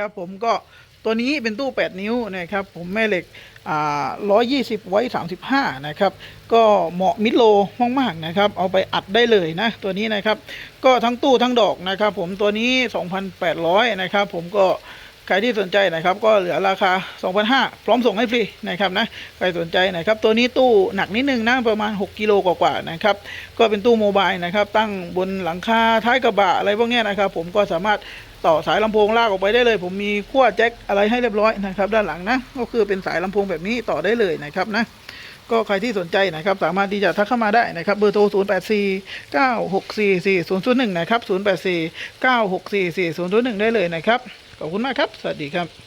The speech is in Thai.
นะครับ ผมก็ตัวนี้เป็นตู้ 8 นิ้วนะครับ ผมแม่เหล็กอ่า120ไว้35นะครับ ก็เหมาะมิดโลมากๆนะครับ เอาไปอัดได้เลยนะ ตัวนี้นะครับ ก็ทั้งตู้ทั้งดอกนะครับ ผมตัวนี้ 2,800 นะครับ ผมก็ ใครที่สนใจนะครับก็เหลือราคา 2,500 พร้อมส่งให้ฟรีนะครับนะใครสนใจนะครับตัวนี้ตู้หนักนิดนึงนะประมาณ 6กิโลกว่าๆนะครับก็เป็นตู้โมบายนะครับตั้งบนหลังคาท้ายกระบะอะไรพวกนี้นะครับผมก็สามารถต่อสายลำโพงลากออกไปได้เลย ผมมีขั้วแจ็คอะไรให้เรียบร้อยนะครับด้านหลังนะก็คือเป็นสายลำโพงแบบนี้ต่อได้เลยนะครับนะ ก็ใครที่สนใจนะครับสามารถที่จะทักเข้ามาได้นะครับเบอร์โทร 0 8 4 9 6 4 4 0 0 1 นะครับ 0 8 4 9 6 4 4 0 0 1 ได้เลยนะครับ ขอบคุณมากครับ สวัสดีครับ